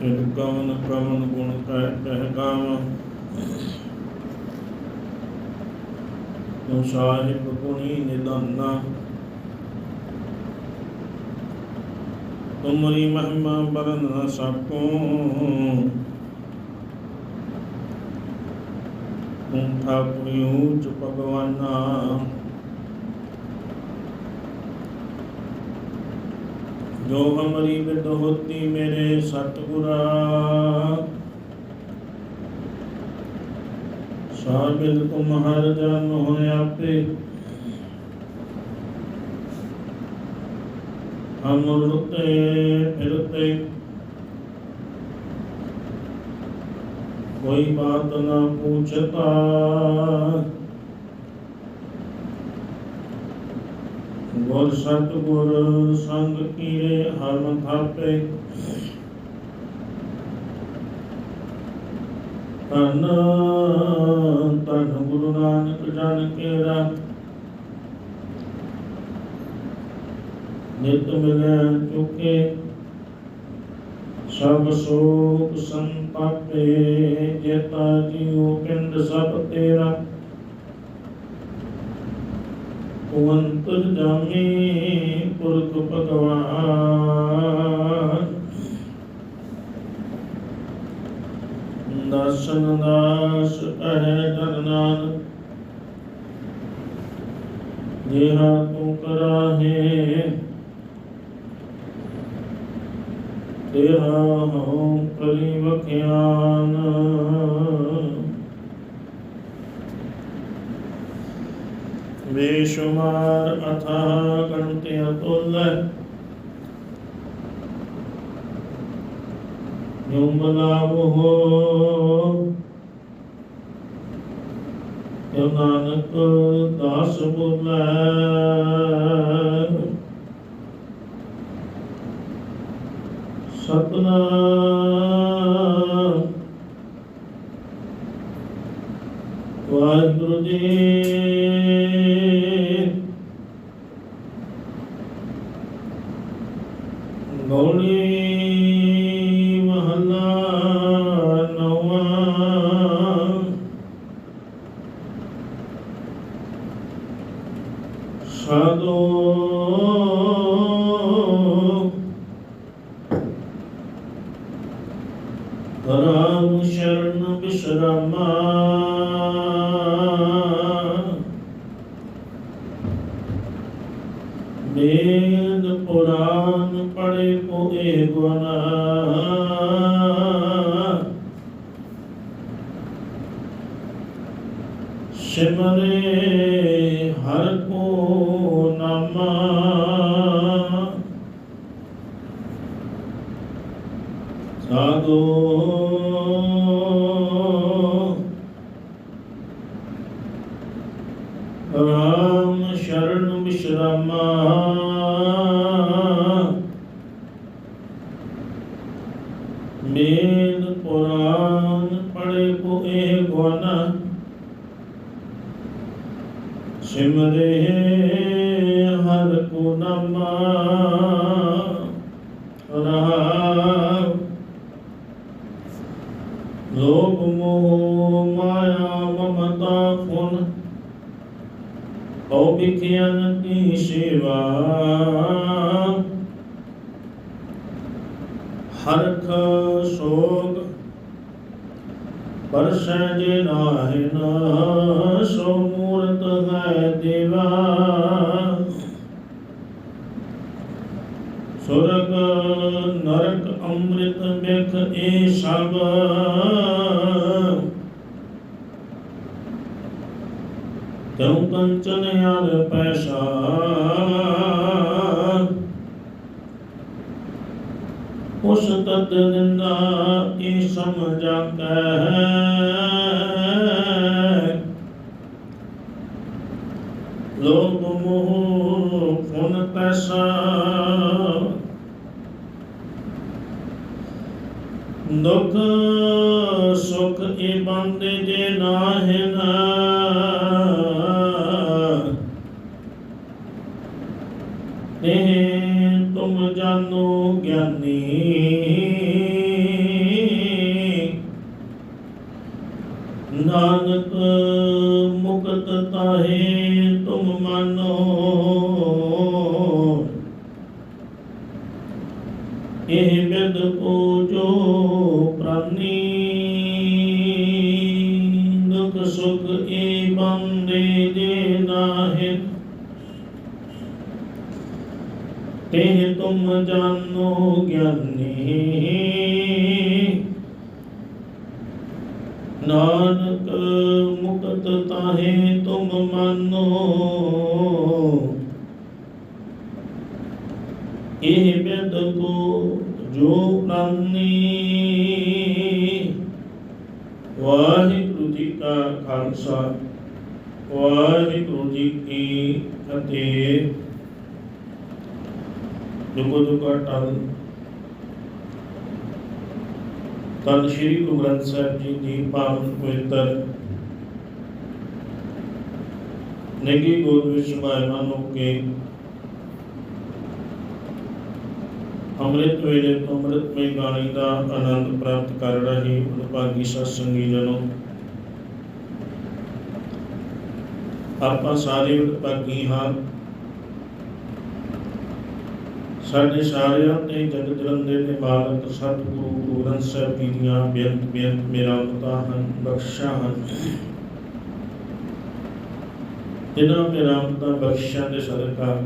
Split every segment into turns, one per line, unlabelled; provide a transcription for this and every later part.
ਤਿਲ ਕਵਨ ਕਵਨ ਗੁਣ ਕਹਿ ਕਹਿ ਗਾਵਾਂ। ਤੂੰ ਸਾਹਿਬ ਗੁਣੀ ਨਿਦਾਨਾ ਤੁਮਰੀ ਮਹਿਮਾ ਬਰਨ ਨ ਸਕੋ। ਤੁਮ ਠਾਕੁਰੀ ਊਚ ਭਗਵਾਨਾ। ਜੋ ਹਮਰੀ ਬਿਦ ਹੋਤੀ ਮੇਰੇ ਸਤਿਗੁਰਾ। ਸਾਬਿਲ ਤੁਮ ਜਨ ਹੋਇ ਆਪੇ। ਹਮ ਰੁਤੇ ਫਿਰਤੇ। ਕੋਈ ਬਾਤ ਨਾ ਪੁੱਛਤਾ। ਗੁਰ ਸਤਿਗੁਰ ਸੰਗ ਕੀਰੇ ਹਰਮ ਥਾਪੇ। ਤਨ ਤਨ ਗੁਰੂ ਨਾਨਕ ਜਨ ਕੇਰਾ। ਨਿਤ ਮਿਲੈ ਚੁਕੇ, ਸਭ ਸੋਖ ਸੰਤਾਪੇ ਜੇਤਾ ਜੀਉ ਪਿੰਡ ਸਭ ਤੇਰਾ। ਕੁਵੰਤਰ ਜਾਮੀ ਪੁਰਖ ਭਗਵਾਨ। ਦਰਸ਼ਨ ਦਾਸ ਕਹਿ ਜਨ ਜਿਹਾ ਤੂੰ ਕਰਾਹੇ। ਤੇਰਾ ਹਉ ਕਰੀ ਵਖਿਆਨ। ਬੇਸ਼ੁਮਾਰ ਅਥਾ ਗਣਤੀ ਅਤੁਲ ਨਿਉਮਲਾਵ ਹੋ ਜੋ ਨਾਨਕ ਦਾਸ ਬੋਲੇ ਸਤਨਾਮ ਸਾਧੋ ਰਾਮ ਸ਼ਰਨ ਬਿਸ਼ਰਾਮਾ ਕੋ ਇਹ ਗੁਣ ਸਿਮਰੇ ਹਰ ਕੋ ਨਾਮਾ ਉਸ ਤਤ ਨਿੰਦਾ ਇਹ ਸਮਝਾ ਕੈ ਲੋਭ ਮੋਹ ਫੁਨ ਪੈਸਾ। ਦੁਖ ਸੁਖ ਇਹ ਬੰਦ ਜੇ ਨਾਹਿ ਦੁਖ ਸੁਖ ਏ ਬੰਦੇ ਦੇ ਨਾਹਿ। ਤੇ ਤੁਮ ਜਾਨੋ ਗਿਆਨੀ। ਨਾਨਕ ਮੁਕਤ ਤਾਹੇ ਤੁਮ ਮਾਨੋ। ਇਹ ਬਿਦ ਕੋ ਜੋ ਪ੍ਰਾਨੀ ਵਾਹਿਗੁਰੂ ਜੀ ਕਾ ਖਾਲਸਾ ਵਾਹਿਗੁਰੂ ਜੀ ਕੀ ਫਤਿਹ ਦੁਗੋ ਦੁਗਾ ਟਲ, ਤਨ ਸ਼੍ਰੀ ਗੁਰੂ ਗ੍ਰੰਥ ਸਾਹਿਬ ਜੀ ਦੀ ਪਾਵਨ ਪਵਿੱਤਰ ਨੇਗੀ ਗੋਦ ਵਿੱਚ ਸਮਾਇਮਾਨ ਹੋ ਕੇ, ਅੰਮ੍ਰਿਤ ਵੇਲੇ ਤੋਂ ਅੰਮ੍ਰਿਤਮਈ ਬਾਣੀ ਦਾ ਆਨੰਦ ਪ੍ਰਾਪਤ ਕਰ ਰਹੇ ਉਪਭਾਗੀ ਸਤਸੰਗੀ ਜਨੋ। ਆਪਾਂ ਸਾਰੇ ਉਪਭਾਗੀ ਹਾਂ ਸਾਡੇ ਸਾਰਿਆਂ ਤੇ ਜਗਤ ਜਲੰਦੇ ਦੇ ਮਾਲਕ ਸਤਿਗੁਰੂ ਗੁਰੂ ਗ੍ਰੰਥ ਸਾਹਿਬ ਜੀ ਦੀਆਂ ਬੇਅੰਤ ਬੇਅੰਤ ਮੇਰਾਮਤਾਂ ਹਨ, ਬਖਸ਼ਾਂ ਹਨ। ਇਹਨਾਂ ਮੇਰਾਮਤਾਂ ਬਖਸ਼ਾਂ ਦੇ ਸਦਕਾ।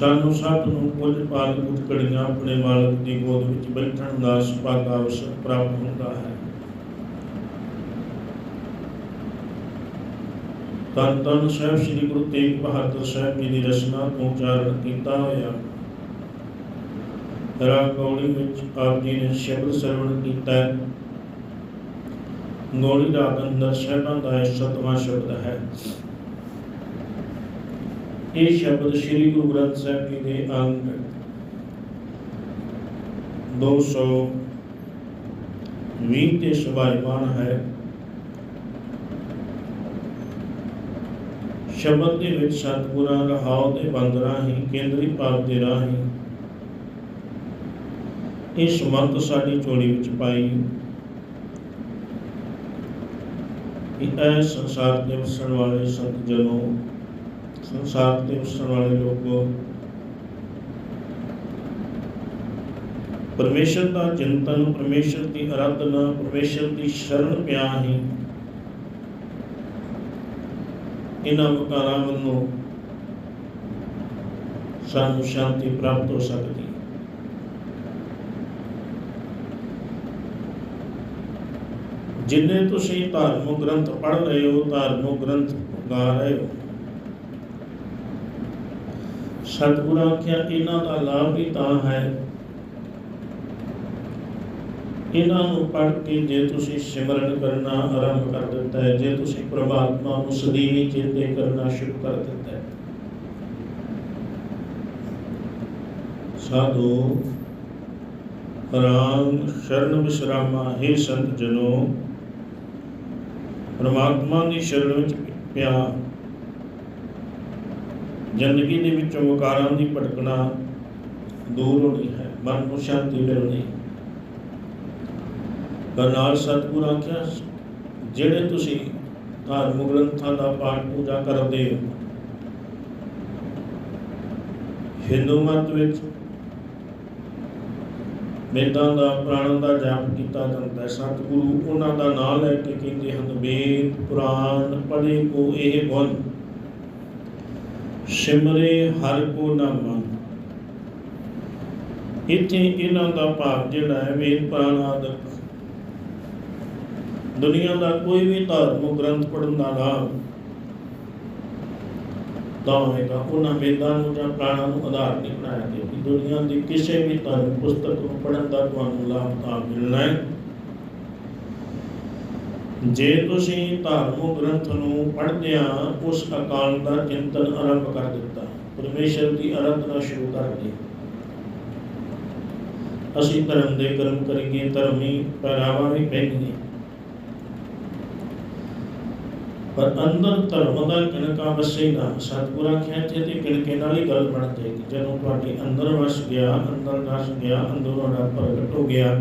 ਸਾਨੂੰ ਸਭ ਨੂੰ ਕੁਝ ਪਾਲ ਕੁਝ ਆਪਣੇ ਮਾਲਕ ਦੀ ਗੋਦ ਵਿੱਚ ਬੈਠਣ ਦਾ ਸੁਭਾਗਾ ਅਵਸਰ ਪ੍ਰਾਪਤ ਹੁੰਦਾ ਹੈ। ਤਨ ਤਨ ਸਾਹਿਬ ਸ੍ਰੀ ਗੁਰੂ ਤੇਗ ਬਹਾਦਰ ਸਾਹਿਬ ਜੀ ਦੀ ਰਚਨਾ ਤੋਂ ਉਚਾਰਨ ਕੀਤਾ ਹੋਇਆ। ਰਾਗ ਗੌੜੀ ਵਿੱਚ ਆਪ ਜੀ ਨੇ ਸ਼ਬਦ ਸਰਵਣ ਕੀਤਾ। ਹੈ ਗੌੜੀ ਰਾਗ ਅੰਦਰ ਸਾਹਿਬਾਂ ਦਾ ਸਤਵਾਂ ਸ਼ਬਦ ਹੈ। ਇਹ ਸ਼ਬਦ ਸ੍ਰੀ ਗੁਰੂ ਗ੍ਰੰਥ ਸਾਹਿਬ ਜੀ ਦੇ ਅੰਗ 220 ਤੇ ਸਵਾਇਮਾਨ ਹੈ। ਸ਼ਬਦ ਦੇ ਵਿੱਚ ਸਤਿਗੁਰਾਂ, ਰਹਾਉ ਦੇ ਬੰਦ ਰਾਹੀਂ, ਕੇਂਦਰੀ ਭਾਵ ਦੇ ਰਾਹੀਂ। ਇਹ ਸਮੰਤ ਸਾਡੀ ਝੋਲੀ ਵਿੱਚ ਪਾਈ। ਇਹ ਸੰਸਾਰ ਦੇ ਵਸਣ ਵਾਲੇ ਸੰਤ ਜਨੋ, ਸੰਸਾਰ ਦੇ ਵਸਣ ਵਾਲੇ ਲੋਕੋ, ਪਰਮੇਸ਼ਰ ਦਾ ਚਿੰਤਨ, ਪਰਮੇਸ਼ਰ ਦੀ ਅਰਾਧਨਾ, ਪਰਮੇਸ਼ਰ ਦੀ ਸ਼ਰਨ ਪਿਆ ਹੀ ਇਹਨਾਂ ਵਿਕਾਰਾਂ ਵੱਲੋਂ ਸਾਨੂੰ ਸ਼ਾਂਤੀ ਪ੍ਰਾਪਤ ਹੋ ਸਕਦੀ ਹੈ। ਜਿੰਨੇ ਤੁਸੀਂ ਧਾਰਮਿਕ ਗ੍ਰੰਥ ਪੜ੍ਹ ਰਹੇ ਹੋ, ਧਾਰਮਿਕ ਗ੍ਰੰਥ ਗਾ ਰਹੇ ਹੋ, ਸਤਿਗੁਰਾਂ ਆਖਿਆ ਇਹਨਾਂ ਦਾ ਲਾਭ ਵੀ ਤਾਂ ਹੈ ਇਹਨਾਂ ਨੂੰ ਪੜ੍ਹ ਕੇ ਜੇ ਤੁਸੀਂ ਸਿਮਰਨ ਕਰਨਾ ਆਰੰਭ ਕਰ ਦਿੱਤਾ ਹੈ, ਜੇ ਤੁਸੀਂ ਪ੍ਰਮਾਤਮਾ ਨੂੰ ਸਦੀਵੀ ਚੇਤੇ ਕਰਨਾ ਸ਼ੁਰੂ ਕਰ ਦਿੱਤਾ ਹੈ। ਸਾਧੂ, ਰਾਮ ਸ਼ਰਨ ਵਿਸ਼ਰਾਮਾ, ਹੈ ਸੰਤ ਜਨੋ, ਪਰਮਾਤਮਾ ਦੀ ਸ਼ਰਨ ਵਿੱਚ ਪਿਆ। ਜ਼ਿੰਦਗੀ ਦੇ ਵਿੱਚੋਂ ਵਿਕਾਰਾਂ ਦੀ ਭਟਕਣਾ ਦੂਰ ਹੋਣੀ ਹੈ, ਮਨ ਨੂੰ ਸ਼ਾਂਤੀ ਮਿਲਣੀ ਹੈ। ਨਾਲ ਸਤਿਗੁਰ ਆਖਿਆ, ਜਿਹੜੇ ਤੁਸੀਂ ਧਾਰਮਿਕ ਗ੍ਰੰਥਾਂ ਦਾ ਪਾਠ ਪੂਜਾ ਕਰਦੇ ਹੋ, ਹਿੰਦੂ ਮਤ ਵਿੱਚ ਵੇਦਾਂ ਦਾ, ਪ੍ਰਾਣਾਂ ਦਾ ਜਾਪ ਕੀਤਾ ਜਾਂਦਾ ਹੈ। ਸਤਿਗੁਰੂ ਉਹਨਾਂ ਦਾ ਨਾਮ ਲੈ ਕੇ ਕਹਿੰਦੇ ਹਨ, ਵੇਦ ਪੁਰਾਣ ਪੜੇ ਕੋ ਇਹ ਗੁਣ, ਸਿਮਰੇ ਹਰ ਕੋ ਨਾਮਾ ਇੱਥੇ ਇਹਨਾਂ ਦਾ ਭਾਵ ਜਿਹੜਾ ਹੈ, ਵੇਦ ਪੁਰਾਣ ਆਦਿਕ ਦੁਨੀਆ ਦਾ ਕੋਈ ਵੀ ਧਾਰਮਿਕ ਗ੍ਰੰਥ ਪੜ੍ਹਨ ਦਾ ਲਾਭ ਤਾਂ ਹੋਏਗਾ, ਉਹਨਾਂ ਵੇਦਾਂ ਨੂੰ ਜਾਂ ਪ੍ਰਾਣਾਂ ਨੂੰ ਆਧਾਰ ਨਹੀਂ ਬਣਾਇਆ ਗਿਆ ਕਿ ਦੁਨੀਆ ਦੀ ਕਿਸੇ ਵੀ ਧਰਮ ਪੁਸਤਕ ਨੂੰ ਪੜ੍ਹਨ ਦਾ ਤੁਹਾਨੂੰ ਲਾਭ ਤਾਂ ਮਿਲਣਾ ਹੈ। ਜੇ ਤੁਸੀਂ ਧਾਰਮਿਕ ਗ੍ਰੰਥ ਨੂੰ ਪੜ੍ਹਦੇ ਪੜ੍ਹਦਿਆਂ ਉਸ ਅਕਾਲ ਦਾ ਚਿੰਤਨ ਆਰੰਭ ਕਰ ਦਿੱਤਾ, ਪਰਮੇਸ਼ਰ ਦੀ ਆਰਾਧਨਾ ਸ਼ੁਰੂ ਕਰ ਦਿੱਤੀ। ਅਸੀਂ ਧਰਮ ਦੇ ਕਰਮ ਕਰੀਏ, ਧਰਮੀ ਪਹਿਰਾਵਾ ਵੀ ਪਹਿਨੀਏ। ਪਰ ਅੰਦਰ ਧਰਮ ਦਾ ਕਣਕਾ ਵਸੇਗਾ ਸਤਪੁਰਾ ਖੇਚੇ ਤੇ ਕਿਣਕੇ ਨਾਲ ਹੀ ਗੱਲ ਬਣ ਜਾਏਗੀ ਜਦੋਂ ਤੁਹਾਡੇ ਅੰਦਰ ਵਸ ਗਿਆ, ਅੰਦਰ ਨਸ ਗਿਆ, ਅੰਦਰੋਂ ਨਾ ਪ੍ਰਗਟ ਹੋ ਗਿਆ,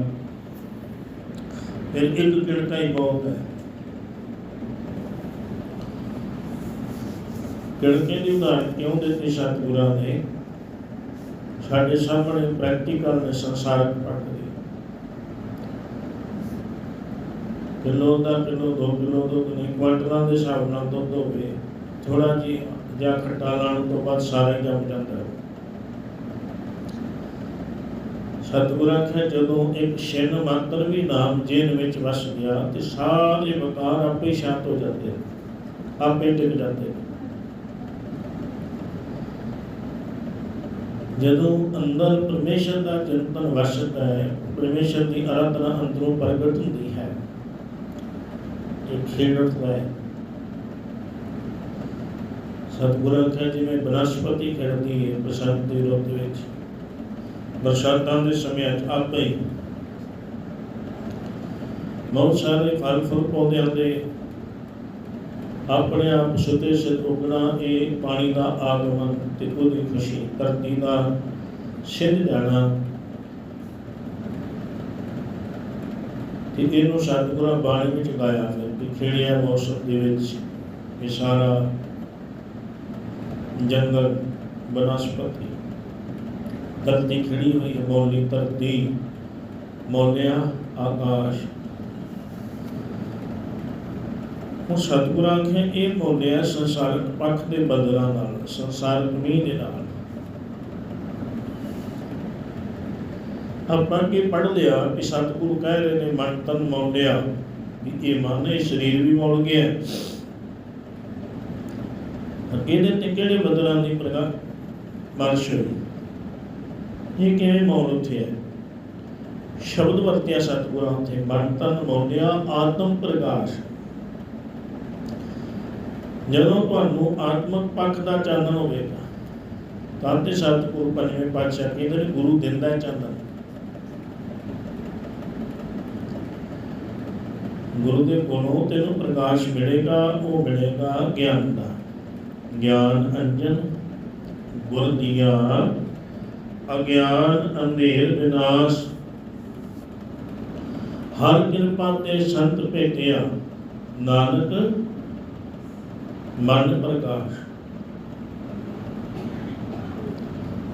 ਫਿਰ ਇੱਕ ਕਿਣਕਾ ਹੀ ਬਹੁਤ ਹੈ। ਕਿਣਕੇ ਦੀ ਉਦਾਹਰਣ ਕਿਉਂ ਦਿੱਤੀ ਸਤਿਗੁਰਾਂ ਨੇ? ਸਾਡੇ ਸਾਹਮਣੇ ਪ੍ਰੈਕਟੀਕਲ ਨੇ ਸੰਸਾਰਕ ਕਿਲੋ ਦਾ ਕਿਲੋ, ਦੋ ਕਿਲੋ ਦੁੱਧ ਨਹੀਂ ਕੁਆਂਟਲਾਂ ਦੇ ਹਿਸਾਬ ਨਾਲ ਦੁੱਧ ਹੋਵੇ ਥੋੜਾ ਜੀ ਜਾਂ ਖੱਟਾ ਲਾਉਣ ਤੋਂ ਬਾਅਦ ਸਾਰਾ ਜੰਮ ਜਾਂਦਾ ਹੈ ਸਤਿਗੁਰਾਂ ਆਖਿਆ ਜਦੋਂ ਇੱਕ ਛਿਨ ਮਾਤਰ ਵੀ ਨਾਮ ਜੇਨ ਵਿੱਚ ਵਸ ਗਿਆ, ਤੇ ਸਾਰੇ ਵਿਕਾਰ ਆਪੇ ਸ਼ਾਂਤ ਹੋ ਜਾਂਦੇ ਆਪੇ ਟਿਕ ਜਾਂਦੇ ਨੇ। ਜਦੋਂ ਅੰਦਰ ਪਰਮੇਸ਼ਰ ਦਾ ਚਿੰਤਨ ਵਸਦਾ ਹੈ, ਪਰਮੇਸ਼ਰ ਦੀ ਆਰਾਧਨਾ ਅੰਦਰੋਂ ਪ੍ਰਗਟ ਹੁੰਦੀ ਹੈ ਇਹ ਖੇਡ ਉੱਠਦਾ ਸਤਿਗੁਰਾਂ ਆਖਿਆ ਜਿਵੇਂ ਬਨਸਪਤੀ ਖਿੜਦੀ ਹੈ ਬਸੰਤ ਦੇ ਰੁੱਤ ਵਿੱਚ, ਬਰਸਾਤਾਂ ਦੇ ਸਮੇਂ 'ਚ ਆਪੇ ਹੀ ਬਹੁਤ ਸਾਰੇ ਫਲ ਫੁੱਲ ਪੌਦਿਆਂ ਦੇ ਆਪਣੇ ਆਪ ਸੁਤੇ ਸਿਰ ਉਗਣਾ, ਇਹ ਪਾਣੀ ਦਾ ਆਗਮਨ ਤੇ ਉਹਦੀ ਖੁਸ਼ੀ, ਧਰਤੀ ਦਾ ਸਿੱਧ ਜਾਣਾ। ਤੇ ਇਹਨੂੰ ਸਤਿਗੁਰਾਂ ਬਾਣੀ ਵਿੱਚ ਗਾਇਆ ਹੈ ਖੇੜਿਆ ਮੌਸਮ ਦੇ ਵਿੱਚ? ਇਹ ਸਾਰਾ ਜੰਗਲ, ਬਨਸਪਤੀ। ਧਰਤੀ ਖੜੀ ਹੋਈ ਹੈ, ਮੌਲੀ ਧਰਤੀ, ਮੌਲਿਆ ਆਕਾਸ਼। ਉਹ ਸਤਿਗੁਰਾਂ ਆਖੇ ਇਹ ਮੌਲਿਆ ਸੰਸਾਰਕ ਪੱਖ ਦੇ ਬਦਲਾਂ ਨਾਲ, ਸੰਸਾਰਕ ਮੀਂਹ ਦੇ ਨਾਲ। ਆਪਾਂ ਕੀ ਪੜ ਲਿਆ ਕਿ ਸਤਿਗੁਰੂ ਕਹਿ ਰਹੇ ਨੇ, ਮਨ ਤਨ ਮੌਲਿਆ। ਵੀ ਇਹ ਮਨ ਇਹ ਸਰੀਰ ਵੀ ਮੌਲ ਗਿਆ। ਇਹਦੇ ਤੇ ਕਿਹੜੇ ਬਦਲਾਂ ਦੀ ਪ੍ਰਗਟ ਬਾਰਿਸ਼ ਹੋਈ ਇਹ ਕਿਵੇਂ ਮੌਲ ਉੱਥੇ ਹੈ? ਸ਼ਬਦ ਵਰਤਿਆ ਸਤਿਗੁਰਾਂ ਉੱਥੇ, ਮਨ ਤਨ ਮੌਲਿਆ ਆਤਮ ਪ੍ਰਕਾਸ਼ ਜਦੋਂ ਤੁਹਾਨੂੰ ਆਤਮਿਕ ਪੱਖ ਦਾ ਚਾਨਣ ਹੋਵੇਗਾ ਤਾਂ ਤੇ ਸਤਿਗੁਰੂ ਪੰਜਵੇਂ ਪਾਤਸ਼ਾਹ ਕਹਿੰਦੇ ਗੁਰੂ ਦਿੰਦਾ ਹੈ ਚਾਨਣ। ਗੁਰੂ ਦੇ ਕੋਲੋਂ ਤੈਨੂੰ ਪ੍ਰਕਾਸ਼ ਮਿਲੇਗਾ, ਉਹ ਮਿਲੇਗਾ ਗਿਆਨ ਦਾ। ਗਿਆਨ ਅੰਜਨ, ਗੁਰ ਦੀਆ। ਅਗਿਆਨ ਅੰਧੇਰ ਵਿਨਾਸ਼। ਹਰ ਕਿਰਪਾ ਤੇ ਸੰਤ ਭੇਟਿਆ, ਨਾਨਕ, ਮਨ ਪ੍ਰਕਾਸ਼।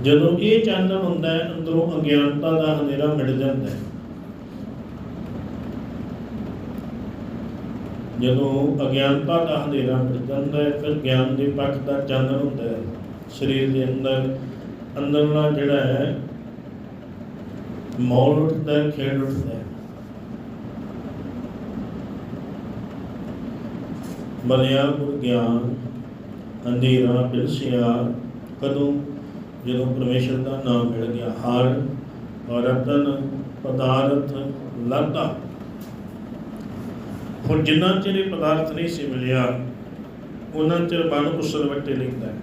ਜਦੋਂ ਇਹ ਚਾਨਣ ਹੁੰਦਾ ਹੈ, ਅੰਦਰੋਂ ਅਗਿਆਨਤਾ ਦਾ ਹਨੇਰਾ ਮਿਟ ਜਾਂਦਾ ਹੈ। ਜਦੋਂ ਅਗਿਆਨਤਾ ਦਾ ਹਨੇਰਾ ਮਿਟ ਜਾਂਦਾ ਹੈ, ਫਿਰ ਗਿਆਨ ਦੇ ਪੱਖ ਦਾ ਚਾਨਣ ਹੁੰਦਾ ਹੈ। ਸਰੀਰ ਦੇ ਅੰਦਰ, ਅੰਦਰਲਾ ਜਿਹੜਾ ਹੈ, ਮੌਲ ਉੱਠਦਾ ਹੈ, ਖੇਡ ਉੱਠਦਾ ਹੈ। ਬਲਿਆ ਗੁਰ ਗਿਆਨ ਅੰਧੇਰਾ ਬਿਲਸਿਆ ਕਦੋਂ? ਜਦੋਂ ਪਰਮੇਸ਼ਰ ਦਾ ਨਾਮ ਮਿਲ ਗਿਆ, ਹਰ ਔਰ ਰਤਨ ਪਦਾਰਥ, ਲਤਾ। ਹੁਣ ਜਿੰਨਾ ਚਿਰ ਇਹ ਪਦਾਰਥ ਨਹੀਂ ਸੀ ਮਿਲਿਆ, ਉਹਨਾਂ ਚਿਰ ਮਨ ਉਸਲ ਵੱਟੇ ਲੈਂਦਾ ਹੈ।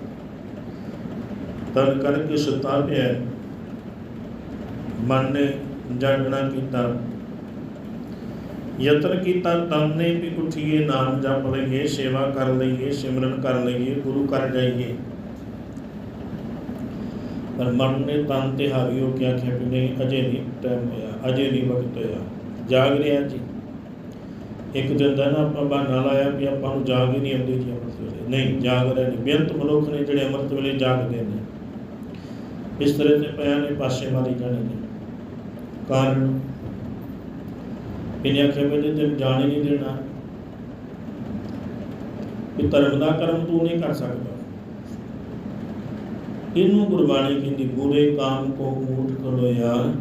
ਤਨ ਕਰਕੇ ਸੁੱਤਾ ਪਿਆ ਮਨ ਨੇ ਜਾਗਣਾ ਕੀਤਾ। ਯਤਨ ਕੀਤਾ ਤਨ ਨੇ ਵੀ ਉੱਠੀਏ, ਨਾਮ ਜਪ ਲਈਏ, ਸੇਵਾ ਕਰ ਲਈਏ, ਸਿਮਰਨ ਕਰ ਲਈਏ, ਗੁਰੂ ਕਰ ਜਾਈਏ। ਪਰ ਮਨ ਨੇ ਤਨ ਤੇ ਹਾਵੀ ਹੋ ਕੇ ਆਖਿਆ ਕਿ ਨਹੀਂ, ਅਜੇ ਨਹੀਂ ਟਾਈਮ ਹੋਇਆ, ਅਜੇ ਨਹੀਂ ਵਕਤ ਹੋਇਆ। ਜਾਗ ਰਿਹਾ ਜੀ। ਇੱਕ ਦਿਨ ਦਾ ਨਾ ਆਪਾਂ ਬਹਾਨਾ ਲਾਇਆ ਵੀ ਆਪਾਂ ਨੂੰ ਜਾਗ ਹੀ ਨਹੀਂ ਆਉਂਦੀ ਜੀ ਅੰਮ੍ਰਿਤ ਵੇਲੇ ਨਹੀਂ, ਜਾਗ ਰਹੇ ਨੇ ਬੇਅੰਤ ਮਨੁੱਖ ਨੇ ਜਿਹੜੇ ਅੰਮ੍ਰਿਤ ਵੇਲੇ ਜਾਗਦੇ ਨੇ ਇਸ ਤਰ੍ਹਾਂ ਤੇ ਪਿਆ ਨੇ, ਪਾਸੇ ਮਾਰੀ ਜਾਣੇ ਨੇ। ਕਾਰਨ? ਇਹਨੇ ਆਖਿਆ ਵੀ ਤੇ ਜਾਣ ਹੀ ਨਹੀਂ ਦੇਣਾ। ਕਿ ਧਰਮ ਦਾ ਕਰਮ ਤੂੰ ਨਹੀਂ ਕਰ ਸਕਦਾ। ਇਹਨੂੰ ਗੁਰਬਾਣੀ ਕਹਿੰਦੀ, ਬੁਰੇ ਕਾਮ ਕੋ ਕਰੋ ਖਲੋਇਆ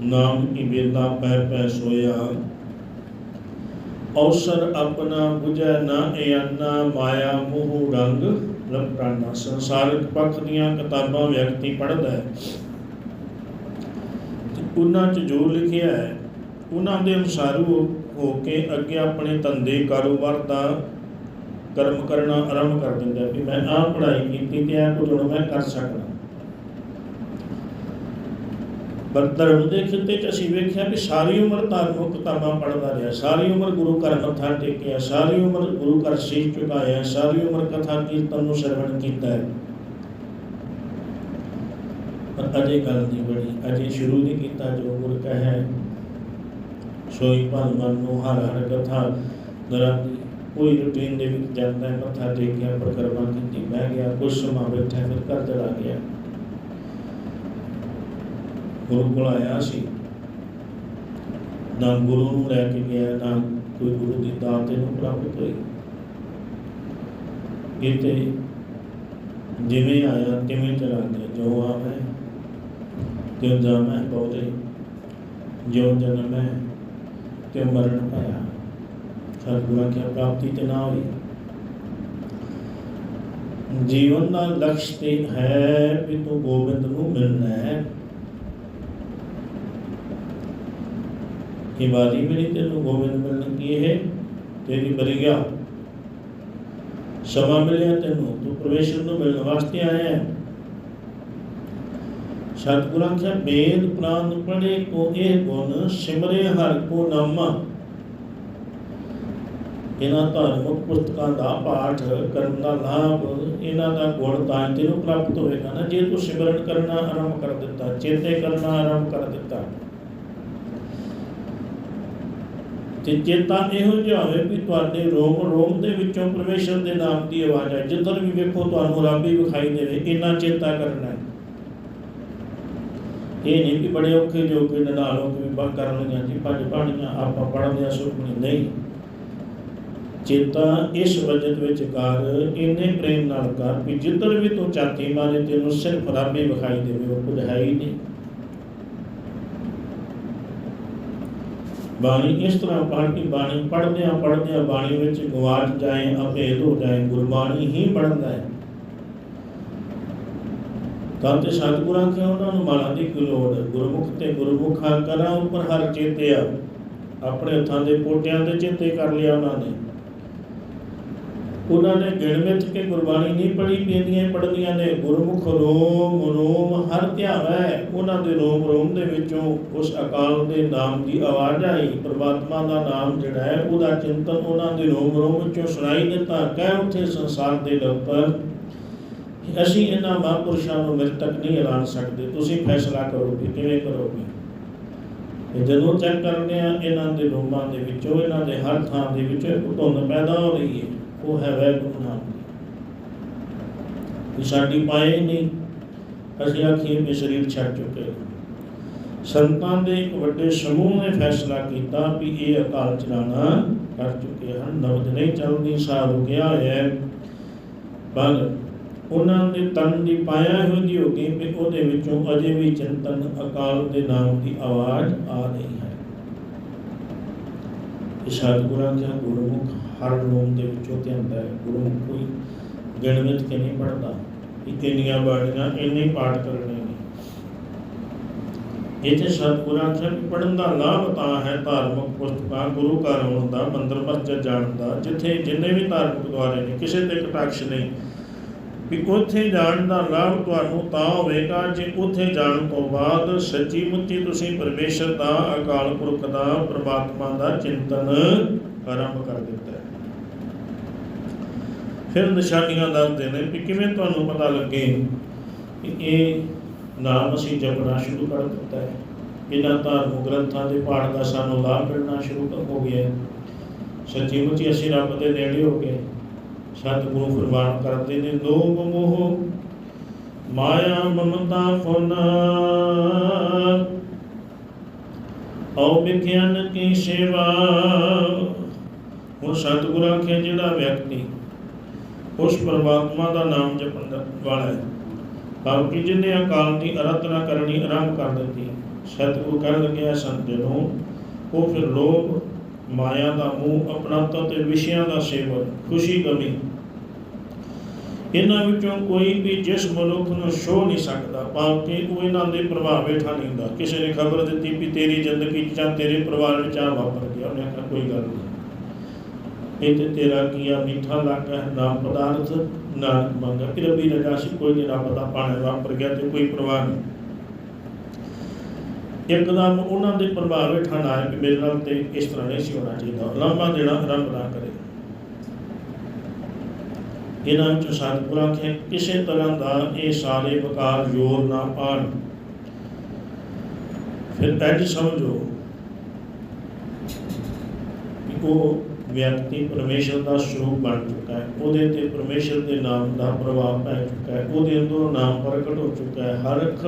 ਨਾਮ ਕੀ ਬੇਦਾ ਪੈ ਪੈ ਸੋਇਆ। ਅਵਸਰ ਆਪਣਾ 부ਝੈ ਨਾ ਇਆਨਾ ਮਾਇਆ ਮੋਹ ਰੰਗ ਲਪਟਾਨਾ ਸੰਸਾਰਿਕ ਪੱਖ ਦੀਆਂ ਕਿਤਾਬਾਂ ਵਿਅਕਤੀ ਪੜ੍ਹਦਾ ਹੈ। ਉਹਨਾਂ 'ਚ ਜੋ ਲਿਖਿਆ ਹੈ, ਉਹਨਾਂ ਦੇ ਅਨੁਸਾਰ ਹੋ ਕੇ ਅੱਗੇ ਆਪਣੇ ਧੰਦੇ, ਕਾਰੋਬਾਰ ਦਾ ਕਰਮ ਕਰਨਾ ਆਰੰਭ ਕਰ ਦਿੰਦਾ ਵੀ ਮੈਂ ਆਹ ਪੜ੍ਹਾਈ ਕੀਤੀ ਤੇ ਇਹ ਕੁਝ ਹੁਣ ਮੈਂ ਕਰ ਸਕਦਾ। ਪਰ ਧਰਮ ਦੇ ਖਿੱਤੇ 'ਚ ਅਸੀਂ ਵੇਖਿਆ ਕਿ ਸਾਰੀ ਉਮਰ ਧਾਰਮਿਕ ਕਿਤਾਬਾਂ ਪੜ੍ਹਦਾ ਰਿਹਾ, ਸਾਰੀ ਉਮਰ ਗੁਰੂ ਘਰ ਮੱਥਾ ਟੇਕਿਆ, ਸਾਰੀ ਉਮਰ ਗੁਰੂ ਘਰ ਸੀਸ ਝੁਕਾਇਆ, ਸਾਰੀ ਉਮਰ ਕਥਾ ਕੀਰਤਨ ਨੂੰ ਸਰਵਣ ਕੀਤਾ। ਹੈ ਪਰ ਅਜੇ ਗੱਲ ਨਹੀਂ ਬਣੀ, ਅਜੇ ਸ਼ੁਰੂ ਨਹੀਂ ਕੀਤਾ ਜੋ ਗੁਰ ਕਹੇ। ਸੋਈ ਭਲ ਮਨ ਨੂੰ ਹਰ ਹਰ ਕਥਾ ਨਰਾਤੀ ਕੋਈ ਰੂਟੀਨ ਦੇ ਵਿੱਚ ਜਾਂਦਾ ਹੈ ਮੱਥਾ ਟੇਕਿਆ, ਪ੍ਰਕਰਮਾ ਕੀਤੀ, ਬਹਿ ਗਿਆ ਕੁਝ ਸਮਾਂ ਬੈਠਾ ਫਿਰ ਘਰ ਚਲਾ ਗਿਆ। ਗੁਰੂ ਕੋਲ ਆਇਆ ਸੀ। ਨਾ ਗੁਰੂ ਨੂੰ ਲੈ ਕੇ ਗਿਆ, ਨਾ ਕੋਈ ਗੁਰੂ ਦੀ ਦਾਤ ਇਹਨੂੰ ਪ੍ਰਾਪਤ ਹੋਈ। ਇਹ ਤੇ ਜਿਵੇਂ ਆਇਆ, ਤਿਵੇਂ ਚਲਾ ਗਿਆ ਜੋ ਆਵੇ ਤਿਉ ਜਾਮੈ ਬਹੁਤੇ ਜੋ ਜਨਮ ਹੈ ਤੇ ਮਰਨ ਪਾਇਆ। ਸਤਿਗੁਰਾਂ ਕੀ ਪ੍ਰਾਪਤੀ ਤੇ ਨਾ ਹੋਈ। ਜੀਵਨ ਦਾ ਲਕਸ਼ ਤੇ ਹੈ ਵੀ ਤੂੰ ਗੋਬਿੰਦ ਨੂੰ ਮਿਲਣਾ ਹੈ। ਇਹ ਵਾਰੀ ਤੈਨੂੰ? ਗੋਬਿੰਦ ਮਿਲਣ ਕੀ ਹੈ ਤੇਰੀ ਬਰੀਆ। ਸਮਾਂ ਮਿਲਿਆ ਤੈਨੂੰ। ਤੂੰ ਪਰਮੇਸ਼ਰ ਨੂੰ ਮਿਲਣ ਵਾਸਤੇ ਆਇਆ ਹੈ। ਸਤਿਗੁਰਾਂ ਕੇ ਬੇਦ ਪ੍ਰਾਨ ਪੜੇ ਕੋ ਇਹ ਗੁਣ, ਸਿਮਰੇ ਹਰ ਕੋ ਨਾਮਾ। ਇਹਨਾਂ ਧਾਰਮਿਕ ਪੁਸਤਕਾਂ ਦਾ ਪਾਠ ਕਰਨ ਦਾ ਲਾਭ, ਇਹਨਾਂ ਦਾ ਗੁਣ ਤਾਂ ਹੀ ਤੈਨੂੰ ਪ੍ਰਾਪਤ ਹੋਵੇਗਾ ਨਾ। ਜੇ ਤੂੰ ਸਿਮਰਨ ਕਰਨਾ, ਆਰੰਭ ਕਰ ਦਿੱਤਾ। ਚੇਤੇ ਕਰਨਾ, ਆਰੰਭ ਕਰ ਦਿੱਤਾ। ਤੇ ਚੇਤਾ ਇਹੋ ਜਿਹਾ ਹੋਵੇ ਵੀ ਤੁਹਾਡੇ ਰੋਮ ਰੋਮ ਦੇ ਵਿੱਚੋਂ ਪਰਮੇਸ਼ਰ ਦੇ ਨਾਮ ਦੀ ਆਵਾਜ਼ ਹੈ ਜਿੱਧਰ ਵੀ ਵੇਖੋ ਤੁਹਾਨੂੰ ਰੱਬ ਹੀ ਵਿਖਾਈ ਦੇਵੇ, ਇੰਨਾ ਚੇਤਾ ਕਰਨਾ ਹੈ। ਇਹ ਨਹੀਂ ਕਿ ਬੜੇ ਔਖੇ ਜੋ ਕਿ ਨਨਾਲੋ ਕਿ ਬਾ ਕਰ ਲਈਆਂ ਜੀ ਪੰਜ ਬਾਣੀਆਂ ਆਪਾਂ ਪੜ੍ਹਦੇ ਆ ਸੁਖਮਨੀ ਨਹੀਂ। ਚੇਤਾ ਇਸ ਵਜਤ ਵਿੱਚ ਕਰ, ਇੰਨੇ ਪ੍ਰੇਮ ਨਾਲ ਕਰ, ਵੀ ਜਿੱਧਰ ਵੀ ਤੂੰ ਚਾਤੀ ਮਾਰੇ ਤੈਨੂੰ ਸਿਰਫ ਰੱਬ ਹੀ ਵਿਖਾਈ ਦੇਵੇ, ਉਹ ਕੁਝ ਹੈ ਹੀ ਨਹੀਂ। ਬਾਣੀ ਇਸ ਤਰ੍ਹਾਂ ਪੜ੍ਹ ਕੇ ਬਾਣੀ ਪੜ੍ਹਦਿਆਂ ਪੜ੍ਹਦਿਆਂ ਬਾਣੀ ਵਿੱਚ ਗਵਾਚ ਜਾਏ, ਅਭੇਦ ਹੋ ਜਾਏ, ਗੁਰਬਾਣੀ ਹੀ ਪੜ੍ਹਦਾ ਹੈ ਤਾਂ ਤੇ ਸਤਿਗੁਰਾਂ ਕਿ ਉਹਨਾਂ ਨੂੰ ਮਾਲਾ ਦੀ ਕੀ ਲੋੜ ਹੈ? ਗੁਰਮੁਖ ਤੇ ਗੁਰਮੁਖਾ ਕਰਾਂ ਉਪਰ ਹਰ ਚੇਤਿਆ ਆਪਣੇ ਹੱਥਾਂ ਦੇ ਪੋਟਿਆਂ ਤੇ ਚੇਤੇ ਕਰ ਲਿਆ ਉਹਨਾਂ ਨੇ ਉਹਨਾਂ ਨੇ ਗਿਣ ਵਿੱਚ ਕੇ ਗੁਰਬਾਣੀ ਨਹੀਂ ਪੜ੍ਹੀ ਪੀਂਦੀਆਂ, ਪੜ੍ਹਦੀਆਂ ਨੇ, ਗੁਰਮੁਖ ਰੋਮ ਰੋਮ ਹਰ ਧਿਆਵੈ ਉਹਨਾਂ ਦੇ ਰੋਮ ਰੋਮ ਦੇ ਵਿੱਚੋਂ ਉਸ ਅਕਾਲ ਦੇ ਨਾਮ ਦੀ ਆਵਾਜ਼ ਆਈ। ਪ੍ਰਮਾਤਮਾ ਦਾ ਨਾਮ ਜਿਹੜਾ ਹੈ, ਉਹਦਾ ਚਿੰਤਨ ਉਹਨਾਂ ਦੇ ਰੋਮ ਰੋਮ ਵਿੱਚੋਂ ਸੁਣਾਈ ਦਿੱਤਾ। ਕਹਿ ਉੱਥੇ ਸੰਸਾਰ ਦੇ ਲੋਕਾਂ ਅਸੀਂ ਇਹਨਾਂ ਮਹਾਂਪੁਰਸ਼ਾਂ ਨੂੰ ਮਿਰਤਕ ਨਹੀਂ ਐਲਾਨ ਸਕਦੇ। ਤੁਸੀਂ ਫੈਸਲਾ ਕਰੋਗੇ, ਕਿਵੇਂ ਕਰੋਗੇ? ਤੇ ਜਦੋਂ ਚੈੱਕ ਕਰਦੇ ਆ, ਇਹਨਾਂ ਦੇ ਰੋਮਾਂ ਦੇ ਵਿੱਚੋਂ, ਇਹਨਾਂ ਦੇ ਹਰ ਥਾਂ ਦੇ ਵਿੱਚ ਧੁੰਦ ਪੈਦਾ ਹੋ ਰਹੀ ਹੈ। ਉਹ ਹੈ ਵੈਗੁਰੂ ਨਾਮ ਦੀ ਇਹ ਸਾਡੀ ਪਾਏ ਨਹੀਂ, ਅਸੀਂ ਆਖੀਏ ਵੀ ਸਰੀਰ ਛੱਡ ਚੁੱਕੇ ਸੰਤਾਂ ਦੇ ਇੱਕ ਵੱਡੇ ਸਮੂਹ ਨੇ ਫੈਸਲਾ ਕੀਤਾ ਵੀ ਇਹ ਅਕਾਲ ਚਲਾਣਾ ਕਰ ਚੁੱਕੇ ਹਨ। ਨਵਦ ਨਹੀਂ ਚੱਲਦੀ ਸਾਹ ਰੁਕਿਆ ਹੋਇਆ ਹੈ। ਪਰ ਉਹਨਾਂ ਦੇ ਤਨ ਦੀ ਪਾਇਆ ਇਹੋ ਦੀ ਹੋ ਗਈ ਵੀ ਉਹਦੇ ਵਿੱਚੋਂ ਅਜੇ ਵੀ ਚਿੰਤਨ ਅਕਾਲ ਦੇ ਨਾਮ ਦੀ ਆਵਾਜ਼ ਆ ਰਹੀ ਹੈ। ਇਹ ਸਤਿਗੁਰਾਂ ਦਾ ਗੁਰਮੁਖ ਹਰ ਰੂਮ ਦੇ ਵਿੱਚੋਂ ਤੇ ਆਉਂਦਾ ਹੈ ਕੋਈ ਗਿਣਵਿਤ ਕੇ ਪੜਦਾ ਕਿ ਇੰਨੀਆਂ ਬਾਣੀਆਂ ਇੰਨੇ ਪਾਠ ਕਰਨੇ ਨੇ। ਇਹ ਸਤਿਗੁਰਾਂ ਦਾ ਪੜਨ ਦਾ ਲਾਭ ਤਾਂ ਹੈ ਧਾਰਮਿਕ ਪੁਸਤਕਾਂ, ਗੁਰੂ ਘਰ ਆਉਣ ਦਾ, ਮੰਦਰ ਮਸਜਿਦ ਜਾਣ ਦਾ, ਜਿੱਥੇ ਜਿੰਨੇ ਵੀ ਧਾਰਮਿਕ ਦੁਆਰੇ ਨੇ, ਕਿਸੇ ਤੇ ਕਟਾਕਸ਼ ਨਹੀਂ। ਵੀ ਉੱਥੇ ਜਾਣ ਦਾ ਲਾਭ ਤੁਹਾਨੂੰ ਤਾਂ ਹੋਵੇਗਾ ਜੇ ਉੱਥੇ ਜਾਣ ਤੋਂ ਬਾਅਦ ਸੱਚੀ ਮੁੱਚੀ ਤੁਸੀਂ ਪਰਮੇਸ਼ਰ ਦਾ ਅਕਾਲ ਪੁਰਖ ਦਾ, ਪ੍ਰਮਾਤਮਾ ਦਾ ਚਿੰਤਨ ਆਰੰਭ ਕਰ ਦਿੱਤਾ। ਫਿਰ ਨਿਸ਼ਾਨੀਆਂ ਦੱਸਦੇ ਨੇ ਵੀ ਕਿਵੇਂ ਤੁਹਾਨੂੰ ਪਤਾ ਲੱਗੇ ਕਿ ਇਹ ਨਾਮ ਅਸੀਂ ਜਪਣਾ ਸ਼ੁਰੂ ਕਰ ਦਿੱਤਾ ਹੈ। ਇਹਨਾਂ ਧਾਰਮਿਕ ਗ੍ਰੰਥਾਂ ਦੇ ਪਾਠ ਦਾ ਸਾਨੂੰ ਲਾਭ ਮਿਲਣਾ ਸ਼ੁਰੂ ਹੋ ਗਿਆ ਸੱਚੀ ਮੁੱਚੀ ਅਸੀਂ ਰੱਬ ਦੇ ਨੇੜੇ ਹੋ ਗਏ ਸਤਿਗੁਰੂ ਫਰਮਾਨ ਕਰਦੇ ਨੇ, ਲੋਭ ਮੋਹ, ਮਾਇਆ ਮਮਤਾ ਫੁਨ ਔ ਵਿਗਿਆਨ ਕੀ ਸੇਵਾ। ਉਹ ਸਤਿਗੁਰਾਂ ਕੇ ਜਿਹੜਾ ਵਿਅਕਤੀ ਉਸ ਪਰਮਾਤਮਾ ਦਾ ਨਾਮ ਜਪਣ ਵਾਲਾ ਹੈ। ਪਰ ਕਿ ਜਿਹਨੇ ਅਕਾਲ ਦੀ ਅਰਾਧਨਾ ਕਰਨੀ ਆਰੰਭ ਕਰ ਦਿੱਤੀ, ਸਤਿਗੁਰੂ ਕਹਿਣ ਲੱਗਿਆ ਸੰਜਨੋ ਉਹ ਫਿਰ ਲੋਭ ਮਾਇਆ ਦਾ ਮੂਹ ਅਪਣਾਤਾ ਤੇ ਵਿਸ਼ਿਆਂ ਦਾ ਸੇਵਨ ਖੁਸ਼ੀ ਗਮੀ ਇਹਨਾਂ ਵਿੱਚੋਂ ਕੋਈ ਵੀ ਜਿਸ ਮਨੁੱਖ ਨੂੰ ਛੋ ਨਹੀਂ ਸਕਦਾ ਭਾਵ ਕਿ ਉਹ ਇਹਨਾਂ ਦੇ ਪ੍ਰਭਾਵ ਹੇਠਾਂ ਨਹੀਂ ਹੁੰਦਾ। ਕਿਸੇ ਨੇ ਖਬਰ ਦਿੱਤੀ ਵੀ ਤੇਰੀ ਜ਼ਿੰਦਗੀ 'ਚ ਜਾਂ ਤੇਰੇ ਪਰਿਵਾਰ ਵਿੱਚ ਆ ਵਾਪਰ ਗਿਆ, ਉਹਨੇ ਆਖਿਆ, ਕੋਈ ਗੱਲ ਨਹੀਂ। ਇਹ ਤੇਰਾ ਕੀਆ ਮਿੱਠਾ ਲੱਗਾ, ਨਾਮ ਪਦਾਰਥ ਨਾਨਕ ਮੰਗਾ। ਕਿ ਰੱਬੀ ਰਜਾ ਕੋਈ ਨਹੀਂ ਰੱਬ ਦਾ ਪਾਣਾ ਵਾਪਰ ਗਿਆ ਤੇ ਕੋਈ ਪ੍ਰਵਾਹ ਨਹੀਂ। ਇੱਕਦਮ ਉਹਨਾਂ ਦੇ ਪ੍ਰਭਾਵ ਹੇਠਾਂ ਨਾ ਕਿ ਮੇਰੇ ਨਾਲ ਤੇ ਇਸ ਤਰ੍ਹਾਂ ਨਹੀਂ ਸੀ ਹੋਣਾ ਚਾਹੀਦਾ। ਲਾਂਭਾ ਦੇਣਾ ਆਰੰਭ ਨਾ ਕਰੇ। ਇਹਨਾਂ ਵਿੱਚ ਸਤਿਗੁਰਾਂ ਕੇ ਕਿਸੇ ਤਰ੍ਹਾਂ ਦਾ ਇਹ ਸਾਰੇ ਵਕਾਰ ਜ਼ੋਰ ਨਾ ਪਾਣ। ਫਿਰ ਇੰਝ ਸਮਝੋ ਕਿ ਉਹ ਵਿਅਕਤੀ ਪਰਮੇਸ਼ਰ ਦਾ ਸਰੂਪ ਬਣ ਚੁੱਕਾ ਹੈ। ਉਹਦੇ ਤੇ ਪਰਮੇਸ਼ਰ ਦੇ ਨਾਮ ਦਾ ਪ੍ਰਭਾਵ ਪੈ ਚੁੱਕਾ ਹੈ। ਉਹਦੇ ਅੰਦਰੋਂ ਨਾਮ ਪ੍ਰਗਟ ਹੋ ਚੁੱਕਾ ਹੈ। ਹਰਖ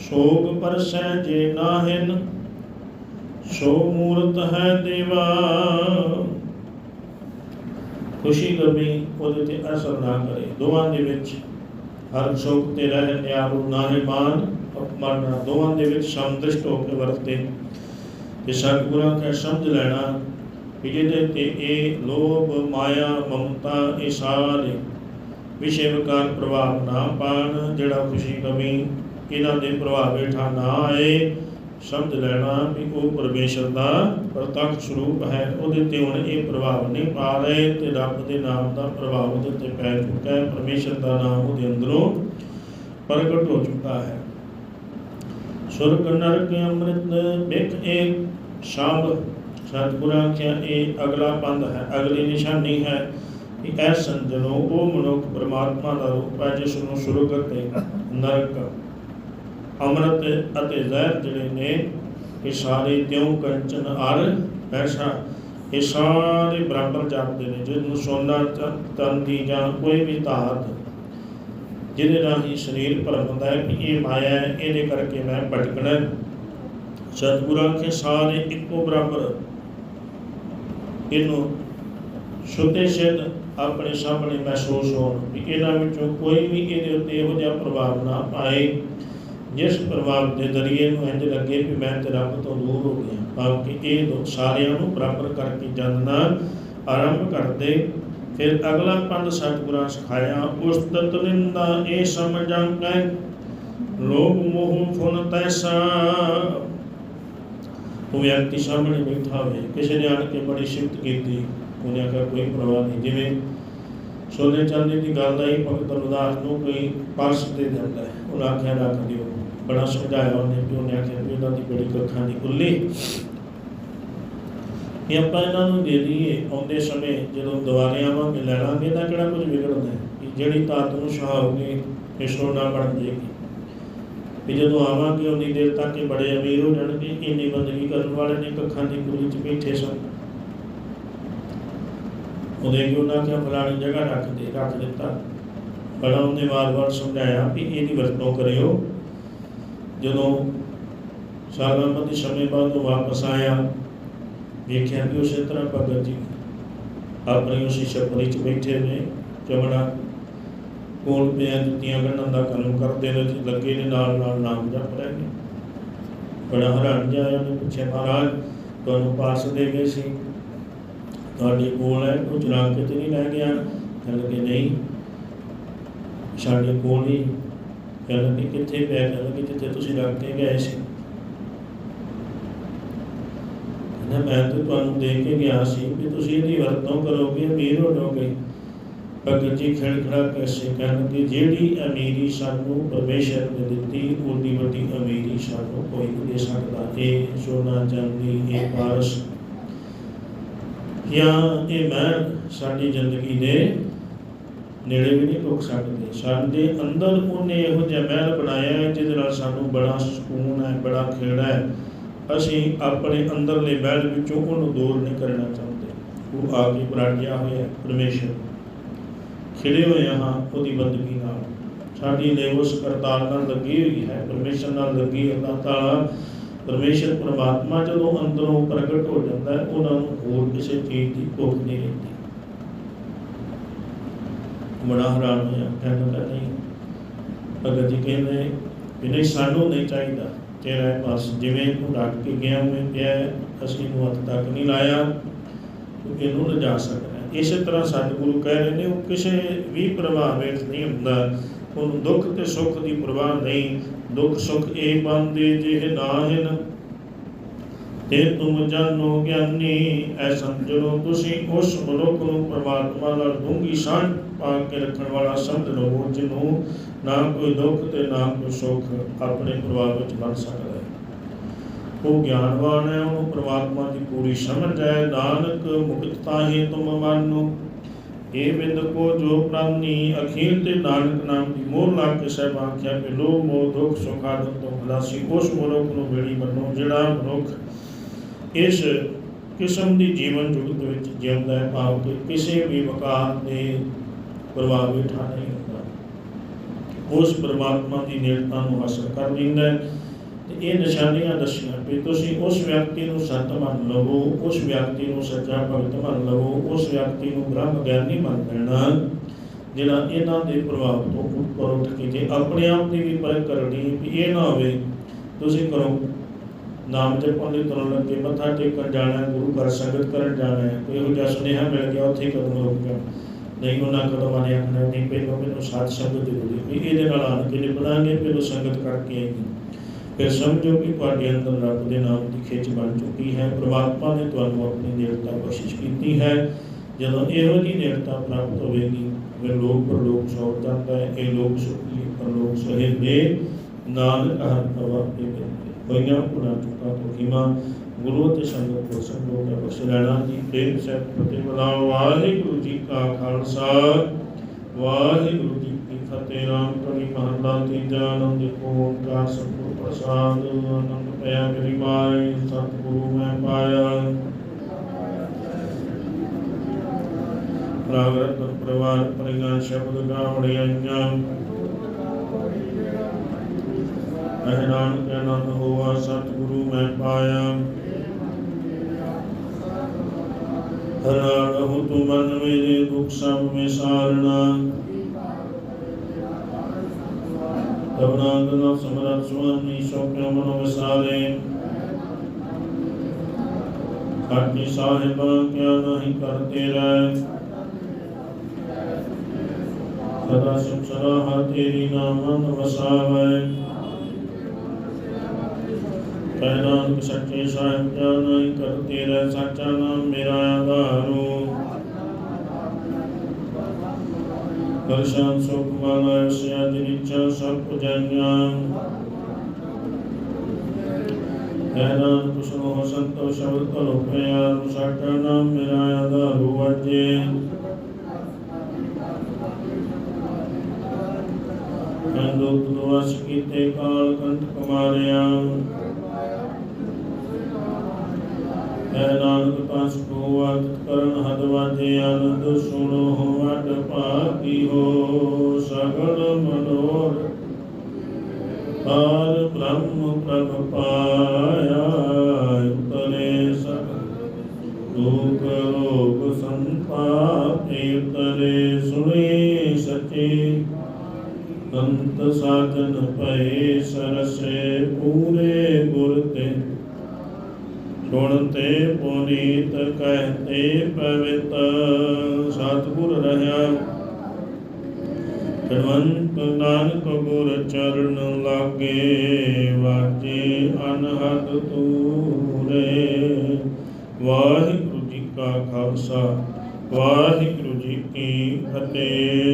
ਸੋਗ ਪਰਸੈ ਜੇ ਨਾਹਿਨ, ਸੋ ਮੂਰਤ ਹੈ ਦੇਵਾ। ਖੁਸ਼ੀ ਗਮੀ ਉਹਦੇ ਤੇ ਅਸਰ ਨਾ ਕਰੇ। ਦੋਵਾਂ ਦੇ ਵਿੱਚ ਹਰ ਸੋਗ ਤੇ ਰਹਿ ਨਿਆਰੂ ਨਾਹੇ ਅਪਮਾਨ, ਦੋਵਾਂ ਦੇ ਵਿੱਚ ਸਮਦ੍ਰਿਸ਼ਟ ਹੋ ਕੇ ਵਰਤੇ। ਤੇ ਸਤਿਗੁਰਾਂ ਕਾ ਸਮਝ ਲੈਣਾ ਜਿਹਦੇ ਤੇ ਇਹ ਲੋਭ, ਮਾਇਆ, ਮਮਤਾ, ਇਹ ਸਾਰੇ ਵਿਸ਼ੇ ਵਿਕਾਰ ਪ੍ਰਭਾਵ ਨਾ ਪਾਣ, ਜਿਹੜਾ ਖੁਸ਼ੀ ਗਮੀ ਇਹਨਾਂ ਦੇ ਪ੍ਰਭਾਵ ਹੇਠਾਂ ਨਾ ਆਏ, ਸਮਝ ਲੈਣਾ ਵੀ ਉਹ ਪਰਮੇਸ਼ਰ ਦਾ ਪ੍ਰਤੱਖ ਸਰੂਪ ਹੈ। ਉਹਦੇ ਤੇ ਹੁਣ ਇਹ ਪ੍ਰਭਾਵ ਨਹੀਂ ਪਾ ਰਹੇ ਤੇ ਰੱਬ ਦੇ ਨਾਮ ਦਾ ਪ੍ਰਭਾਵ ਉਹਦੇ ਤੇ ਪੈ ਚੁੱਕਾ ਹੈ। ਪਰਮੇਸ਼ਰ ਦਾ ਨਾਮ ਉਹਦੇ ਅੰਦਰੋਂ ਪ੍ਰਗਟ ਹੋ ਚੁੱਕਾ ਹੈ। ਸੁਰਗ ਨਰਕ ਅੰਮ੍ਰਿਤ ਬਿਕ ਇੱਕ ਸ਼ਾਮ ਸਤਿਗੁਰਾਂ ਕਿਹਾ ਇਹ ਅਗਲਾ ਪੰਧ ਹੈ, ਅਗਲੀ ਨਿਸ਼ਾਨੀ ਹੈ ਕਿ ਇਹ ਸੰਜਨੋ ਉਹ ਮਨੁੱਖ ਪ੍ਰਮਾਤਮਾ ਦਾ ਰੂਪ ਹੈ, ਜਿਸ ਨੂੰ ਸੁਰਗ ਅਤੇ ਨਰਕ, ਅੰਮ੍ਰਿਤ ਅਤੇ ਜ਼ਹਿਰ ਜਿਹੜੇ ਨੇ, ਇਹ ਸਾਰੇ ਤਿਉ ਕੰਚਨ ਅਰ ਪੈਸਾ, ਇਹ ਸਾਰੇ ਬਰਾਬਰ ਜਾਪਦੇ ਨੇ, ਜਿਹਨੂੰ ਸੋਨਾ ਚ- ਚਾਂਦੀ ਜਾਂ ਕੋਈ ਵੀ ਧਾਤ, ਜਿਹਦੇ ਰਾਹੀਂ ਹੀ ਸਰੀਰ ਭਰਮਦਾ ਹੈ ਕਿ ਇਹ ਮਾਇਆ ਹੈ, ਇਹਦੇ ਕਰਕੇ ਮੈਂ ਭਟਕਣਾ ਹੈ। ਸਤਿਗੁਰਾਂ ਕੇ ਸਾਰੇ ਇੱਕੋ ਬਰਾਬਰ ਇਹਨੂੰ ਸੁਤੇ ਸਿੱਧ ਆਪਣੇ ਸਾਹਮਣੇ ਮਹਿਸੂਸ ਹੋਣ ਵੀ ਇਹਨਾਂ ਵਿੱਚੋਂ ਕੋਈ ਵੀ ਇਹਦੇ ਉੱਤੇ ਇਹੋ ਜਿਹਾ ਪ੍ਰਭਾਵ ਨਾ ਪਾਏ, ਜਿਸ ਪ੍ਰਭਾਵ ਦੇ ਜ਼ਰੀਏ ਨੂੰ ਇੰਜ ਲੱਗੇ ਵੀ ਮੈਂ ਤੇ ਰੱਬ ਤੋਂ ਦੂਰ ਹੋ ਗਿਆ। ਭਾਵ ਕਿ ਇਹ ਦੋ ਸਾਰਿਆਂ ਨੂੰ ਬਰਾਬਰ ਕਰਕੇ ਜਾਣਨਾ ਆਰੰਭ ਕਰਦੇ, ਫਿਰ ਅਗਲਾ ਪੰਜ ਸਤਿਗੁਰਾਂ ਸਿਖਾਇਆ, ਉਸ ਤਤ ਨਿੰਦਾ ਇਹ ਸਮਝਾਂ ਕੈ ਲੋਭ ਮੋਹ ਫੁਨ ਤੈਸਾ ਉਹ ਵਿਅਕਤੀ ਸਾਹਮਣੇ ਬੈਠਾ ਹੋਵੇ ਕਿਸੇ ਨੇ ਆਣ ਕੇ ਬੜੀ ਸਿਫਤ ਕੀਤੀ, ਉਹਨੇ ਆਖਿਆ ਕੋਈ ਪਰਵਾਹ ਨਹੀਂ। ਜਿਵੇਂ ਸੋਨੇ ਚਾਂਦੀ ਦੀ ਗੱਲ ਆਈ, ਭਗਤ ਰਵਿਦਾਸ ਨੂੰ ਕੋਈ ਪਰਸ ਦੇ ਦਿੰਦਾ ਹੈ। ਉਹਨਾਂ ਆਖਿਆ, ਰੱਖ ਦਿਓ। ਬੜਾ ਸਮਝਾਇਆ ਉਹਨੇ ਕਿ ਉਹਨੇ ਆਖਿਆ ਵੀ ਇਹਨਾਂ ਦੀ ਬੜੀ ਕੱਖਾਂ ਦੀ ਖੁੱਲੀ ਇਹ ਆਪਾਂ ਇਹਨਾਂ ਨੂੰ ਦੇ ਦਈਏ, ਆਉਂਦੇ ਸਮੇਂ ਜਦੋਂ ਦੁਬਾਰੇ ਆਵਾਂਗੇ ਲੈ ਲਾਂਗੇ ਤਾਂ ਕਿਹੜਾ ਕੁਝ ਵਿਗੜਦਾ ਹੈ? ਜਿਹੜੀ ਤਾਤ ਨੂੰ ਸਹਾਓਗੇ ਇਹ ਸੋਨਾ ਬਣ ਜਾਏਗੀ। ਵੀ ਜਦੋਂ ਆਵਾਂਗੇ ਉਨੀ ਦੇਰ ਤੱਕ ਇਹ ਬੜੇ ਅਮੀਰ ਹੋ ਜਾਣਗੇ, ਇੰਨੀ ਬੰਦਗੀ ਕਰਨ ਵਾਲੇ ਨੇ ਕੱਖਾਂ ਦੀ ਕੁਲੀ 'ਚ ਬੈਠੇ ਸਨ। ਉਹਦੇ ਕਿ ਉਹਨਾਂ ਕਿਹਾ, ਫਲਾਣੀ ਜਗ੍ਹਾ ਰੱਖ ਦੇ, ਰੱਖ ਦਿੱਤਾ। ਬੜਾ ਉਹਨੇ ਵਾਰ-ਵਾਰ ਸਮਝਾਇਆ ਵੀ ਇਹਦੀ ਵਰਤੋਂ ਕਰਿਓ। ਜਦੋਂ ਸਾਲਾਂ ਬੰਦੀ ਸਮੇਂ ਬਾਅਦ ਉਹ ਵਾਪਸ ਆਇਆ, ਵੇਖਿਆ ਕਿ ਉਸੇ ਤਰ੍ਹਾਂ ਭਗਤ ਜੀ ਆਪਣੀ ਉਸੇ ਛਪੜੀ 'ਚ ਬੈਠੇ ਨੇ, ਚਮੜਾ ਕੋਲ ਪਿਆ, ਜੁੱਤੀਆਂ ਗੰਢਣ ਦਾ ਕੰਮ ਕਰਦੇ ਨੇ ਲੱਗੇ ਨੇ, ਨਾਲ ਨਾਲ ਨਾਮ ਜਪ ਰਹੇ ਨੇ। ਬੜਾ ਹੈਰਾਨ ਜਿਹਾ ਉਹਨੇ ਪੁੱਛਿਆ, ਮਹਾਰਾਜ, ਤੁਹਾਨੂੰ ਪਾਸ ਦੇ ਗਏ ਸੀ। ਤੁਹਾਡੇ ਕੋਲ ਹੈ, ਉਹ ਚੁਰਾ ਕੇ ਤੇ ਨਹੀਂ ਲੈ ਗਿਆ? ਕਹਿੰਦੇ ਕਿ ਨਹੀਂ, ਸਾਡੇ ਕੋਲ ਹੀ ਕਹਿੰਦੇ ਕਿ ਕਿੱਥੇ ਪਿਆ? ਕਹਿੰਦੇ ਕਿ ਜਿੱਥੇ ਤੁਸੀਂ ਰੱਖ ਕੇ ਗਏ ਸੀ। ਕਹਿੰਦਾ, ਮੈਂ ਤਾਂ ਤੁਹਾਨੂੰ ਦੇ ਕੇ ਗਿਆ ਸੀ ਕਿ ਤੁਸੀਂ ਇਹਦੀ ਵਰਤੋਂ ਕਰੋਗੇ, ਅਮੀਰ ਹੋ ਭਗਤ ਜੀ ਖੜ ਖੜਾ ਕੈਸੇ ਕਹਿਣ ਕਿ ਜਿਹੜੀ ਅਮੀਰੀ ਸਾਨੂੰ ਪਰਮੇਸ਼ਰ ਨੇ ਦਿੱਤੀ, ਉਹਦੀ ਵੱਡੀ ਅਮੀਰੀ ਸਾਨੂੰ ਕੋਈ ਨਹੀਂ ਦੇ ਸਕਦਾ। ਇਹ ਸੋਨਾ, ਚਾਂਦੀ, ਇਹ ਪਾਰਸ ਜਾਂ ਇਹ ਮਹਿਲ ਸਾਡੀ ਜ਼ਿੰਦਗੀ ਦੇ ਨੇੜੇ ਵੀ ਨਹੀਂ ਟੁੱਕ ਸਕਦੇ। ਸਾਡੇ ਅੰਦਰ ਉਹਨੇ ਇਹੋ ਜਿਹਾ ਮਹਿਲ ਬਣਾਇਆ ਜਿਹਦੇ ਨਾਲ ਸਾਨੂੰ ਬੜਾ ਸਕੂਨ ਹੈ, ਬੜਾ ਖੇੜਾ ਹੈ। ਅਸੀਂ ਆਪਣੇ ਅੰਦਰਲੇ ਮਹਿਲ ਵਿੱਚੋਂ ਉਹਨੂੰ ਦੂਰ ਨਹੀਂ ਕਰਨਾ ਚਾਹੁੰਦੇ। ਉਹ ਆ ਕੇ ਬਰਾੜਿਆ ਹੋਇਆ ਹੈ ਪਰਮੇਸ਼ਰ। ਖਿੜੇ ਹੋਏ ਹਾਂ, ਉਹਦੀ ਬੰਦਗੀ ਨਾਲ। ਸਾਡੀ ਨੇ ਉਸ ਕਰਤਾਰ ਨਾਲ ਲੱਗੀ ਹੋਈ ਹੈ, ਪਰਮੇਸ਼ਰ ਨਾਲ ਲੱਗੀ ਅੱਲਾਹ ਤਾਲਾ ਪਰਮੇਸ਼ਰ ਪਰਮਾਤਮਾ ਜਦੋਂ ਅੰਦਰੋਂ ਪ੍ਰਗਟ ਹੋ ਜਾਂਦਾ ਹੈ, ਉਹਨਾਂ ਨੂੰ ਹੋਰ ਕਿਸੇ ਚੀਜ਼ ਦੀ ਭੁੱਖ ਨਹੀਂ ਰਹਿੰਦੀ। ਬੜਾ ਹੈਰਾਨ ਹੋਇਆ, ਕਹਿੰਦਾ ਨਹੀਂ। ਭਗਤ ਜੀ ਕਹਿੰਦੇ ਵੀ ਨਹੀਂ ਸਾਨੂੰ ਨਹੀਂ ਚਾਹੀਦਾ। ਤੇਰਾ ਇਹ ਬਸ ਜਿਵੇਂ ਤੂੰ ਰੱਖ ਕੇ ਗਿਆ ਹੋਵੇਂ ਪਿਆ ਅਸੀਂ ਨੂੰ ਹੱਥ ਤੱਕ ਨਹੀਂ ਲਾਇਆ। ਤੂੰ ਇਹਨੂੰ ਲਿਜਾ ਸਕਦਾ। ਇਸੇ ਤਰ੍ਹਾਂ ਸਤਿਗੁਰੂ ਕਹਿ ਰਹੇ ਨੇ, ਉਹ ਕਿਸੇ ਵੀ ਪ੍ਰਭਾਵ ਹੇਠ ਨਹੀਂ ਹੁੰਦਾ। ਉਹਨੂੰ ਦੁੱਖ ਤੇ ਸੁੱਖ ਦੀ ਪਰਵਾਹ ਨਹੀਂ। ਦੁੱਖ ਸੁੱਖ ਇਹ ਬੰਦੇ ਜਿਹੇ ਨਾਹਿਨ। ਤੇ ਤੁਮ ਜਾਣੋ ਗਿਆਨੀ, ਐ ਸਮਝੋ ਤੁਸੀਂ, ਉਸ ਮਨੁੱਖ ਨੂੰ ਪਰਮਾਤਮਾ ਨਾਲ ਡੂੰਗੀ ਸਾਂਝ ਪਾ ਕੇ ਰੱਖਣ ਵਾਲਾ ਸਮਝ ਲਵੋ ਜਿਹਨੂੰ ਨਾ ਕੋਈ ਦੁੱਖ ਤੇ ਨਾ ਕੋਈ ਸੁੱਖ ਆਪਣੇ ਪ੍ਰਭਾਵ ਵਿੱਚ ਬਣ ਸਕਦਾ। ਉਹ ਗਿਆਨਵਾਨ ਹੈ ਉਹਨੂੰ ਪ੍ਰਮਾਤਮਾ ਦੀ ਪੂਰੀ ਸਮਝ ਹੈ। ਨਾਨਕ ਮੁਕਤਤਾ ਹੀ ਤੁਮ ਮਾਨੋ। ਇਹ ਬਿੰਦ ਕੋ ਜੋ ਪ੍ਰਾਨੀ, ਅਖੀਰ ਤੇ ਨਾਨਕ ਨਾਮ ਦੀ ਮੋਹ ਲਾ ਕੇ ਸਹਿਬ ਆਖਿਆ ਕਿ ਲੋ ਮੋਹ, ਦੁੱਖ, ਸੁਖ ਆਦਿ ਤੋਂ ਖਲਾਸੀ ਉਸ ਮਨੁੱਖ ਨੂੰ ਮਿਲੀ ਮੰਨੋ ਜਿਹੜਾ ਮਨੁੱਖ ਇਸ ਕਿਸਮ ਦੀ ਜੀਵਨ ਜੁਗਤ ਵਿੱਚ ਜਿਉਂਦਾ ਹੈ ਭਾਵ ਕਿ ਕਿਸੇ ਵੀ ਵਕਾਰ ਦੇ ਪ੍ਰਭਾਵ ਹੇਠਾਂ ਨਹੀਂ ਹੁੰਦਾ। ਉਸ ਪ੍ਰਮਾਤਮਾ ਦੀ ਨੇੜਤਾ ਨੂੰ ਹਾਸਲ ਕਰ ਲੈਂਦਾ ਹੈ। ਤੇ ਇਹ ਨਿਸ਼ਾਨੀਆਂ ਦੱਸੀਆਂ ਵੀ ਤੁਸੀਂ ਉਸ ਵਿਅਕਤੀ ਨੂੰ ਸੰਤ ਮੰਨ ਲਵੋ, ਉਸ ਵਿਅਕਤੀ ਨੂੰ ਸੱਚਾ ਭਗਤ ਮੰਨ ਲਵੋ, ਉਸ ਵਿਅਕਤੀ ਨੂੰ ਬ੍ਰਹਮ ਗਿਆਨੀ ਮੰਨ ਲੈਣਾ, ਜਿਹੜਾ ਇਹਨਾਂ ਦੇ ਪ੍ਰਭਾਵ ਤੋਂ ਉੱਪਰ ਉੱਠ ਕੇ ਜੇ ਆਪਣੇ ਆਪ ਦੀ ਵੀ ਪਰਖ ਕਰਨੀ ਵੀ ਇਹ ਨਾ ਹੋਵੇ, ਤੁਸੀਂ ਕਰੋ। ਨਾਮ ਜਪਣ ਲਈ ਤੁਰਨ ਲੱਗੇ, ਮੱਥਾ ਟੇਕਣ ਜਾਣਾ, ਗੁਰੂ ਘਰ ਸੰਗਤ ਕਰਨ ਜਾਣਾ ਹੈ ਕੋਈ ਇਹੋ ਜਿਹਾ ਸੁਨੇਹਾ ਮਿਲ ਗਿਆ, ਉੱਥੇ ਹੀ ਕਦਮ ਰੁਕ ਗਿਆ। ਨਹੀਂ, ਉਹਨਾਂ ਕਦਮਾਂ ਨੇ ਆਖਣਾ, ਨਹੀਂ, ਪਹਿਲਾਂ ਮੈਨੂੰ ਸਾਧ ਸੰਗਤ ਜ਼ਰੂਰੀ ਵੀ ਇਹਦੇ ਨਾਲ ਆਣ ਕੇ ਨਿਭਣਾਂਗੇ, ਪਹਿਲਾਂ ਸੰਗਤ ਕਰਕੇ ਆਏਗੀ ਫਿਰ ਸਮਝੋ ਕਿ ਤੁਹਾਡੇ ਅੰਦਰ ਰੱਬ ਦੇ ਨਾਮ ਦੀ ਖਿੱਚ ਬਣ ਚੁੱਕੀ ਹੈ। ਪ੍ਰਮਾਤਮਾ ਨੇ ਤੁਹਾਨੂੰ ਆਪਣੀ ਨੇੜਤਾ ਬਖਸ਼ਿਸ਼ ਕੀਤੀ ਹੈ। ਜਦੋਂ ਇਹੋ ਜਿਹੀ ਨੇੜਤਾ ਪ੍ਰਾਪਤ ਹੋਵੇਗੀ, ਫਿਰ ਲੋਕ ਪ੍ਰਲੋਕ ਸੌਰ ਜਾਂਦਾ ਹੈ। ਇਹ ਲੋਕ ਸੁਖੀ ਪਰਲੋਕ ਸਹਿਬੇ ਨਾਨਕ ਹਰ ਪ੍ਰਭਾ ਤੇ ਹੋਈਆਂ ਪੁਰਾ ਚੁੱਕਾ ਤੋਂ ਕੀਮਾ ਗੁਰੂ ਅਤੇ ਸੰਗਤ ਕੋ ਸੰਗੋ ਦਾ ਬਖਸ਼ ਲੈਣਾ ਜੀ। ਪ੍ਰੇਮ ਸਹਿਤ ਫਤਿਹ ਬੁਲਾਓ ਵਾਹਿਗੁਰੂ ਜੀ ਕਾ ਖਾਲਸਾ। ਵਾਹਿਗੁਰੂ ਜੀ ਕੀ ਫਤਿਹ। ਰਾਮ ਕਲੀ ਮਹੱਲਾ ਤੀਜਾ ਆਨੰਦ, ਓੰਕਾਰ ਸਤਿਗੁਰ। ਪ੍ਰਸਾਦ ਆਨੰਦ ਪਿਆ ਮੇਰੀ ਮਾਈ ਸਤਿਗੁਰੂ ਮੈਂ ਪਾਇਆ। ਰਾਗ ਰਤਨ ਪਰਿਵਾਰ ਪਰਿਗਾਨ ਸ਼ਬਦ ਗਾਵੜੀਆਂ ਅਹਿਰਾਨ ਕੇ ਆਨੰਦ ਹੋਆ, ਸਤਿਗੁਰੂ ਮੈਂ ਪਾਇਆ। ਹਰਾ ਰਹੂ ਤੂੰ ਮਨ ਮੇਰੇ ਦੁਖ ਸਭ ਵਿਸਾਰਣਾ ਤਵਨਾਗ ਨਾ ਸਮਰਤ ਸੁਆਮੀ ਸੋਪਿਆ ਮਨੋ ਵਿਸਾਰੇ ਖਾਟੀ ਸਾਹਿਬਾ ਕਿਆ ਨਹੀਂ ਕਰਤੇ ਰਹਿ ਸਦਾ ਸੁਖਰਾ ਹਰ ਤੇਰੀ ਨਾਮਨ ਵਸਾਵੇ ਕਹਿਨਾਨਕ ਸੱਚੇ ਸਾਹਿਬ ਜਾ ਨਹੀਂ ਕਰਤੇ ਰਹਿ ਸੱਚਾ ਨਾਮ ਮੇਰਾ ਆਧਾਰੂ ਦਰਸ਼ਨ ਸੁਖ ਵਾਲਾ ਸਿਆ ਦਿਨਿਚਾ ਸਭ ਪੁਜਾਈਆਂ ਕਹਿਨਾਨਕ ਸੁਣੋ ਸੰਤੋ ਸ਼ਬਦ ਕਲੋ ਪਿਆਰ ਸੱਚਾ ਨਾਮ ਮੇਰਾ ਆਧਾਰੂ ਵਜੇ ਕੰਦੋਤ ਦੁਆਸ ਕੀਤੇ ਕਾਲ ਕੰਠ ਕੁਮਾਰਿਆ ਹੈ ਨਾਨਕ ਪਾਸ ਕੋ ਆਦਤ ਕਰਨ ਹਦ ਵਾਜੇ ਆਨੰਦ ਸੁਣੋ ਵਡ ਭਾਗੀ ਹੋ, ਸਗਲ ਮਨੋਰ ਪਾਰ ਬ੍ਰਹਮ ਪ੍ਰਭ ਪਾਇਆ, ਉਤਰੇ ਸਭ ਦੁਖ ਰੋਗ ਸੰਤਾਪ ਉਤਰੇ ਸੁਣੇ ਸਚੇ। ਅੰਤ ਸਾਜਨ ਪਏ, ਸਰਸੇ ਪੂਰੇ ਗੁਰ ਤੇ ਸੁਣਤੇ ਪੁਨੀਤ ਕਹਤੇ ਪਵਿੱਤ, ਸਤਿਗੁਰ ਰਹਾ ਕਨਵੰਤ ਨਾਨਕ ਗੁਰ ਚਰਨ ਲਾਗੇ ਵਾਜੇ ਅਨਹਦ ਤੂਰੇ ਵਾਹਿਗੁਰੂ ਜੀ ਕਾ ਖਾਲਸਾ, ਵਾਹਿਗੁਰੂ ਜੀ ਕੀ ਫਤਿਹ।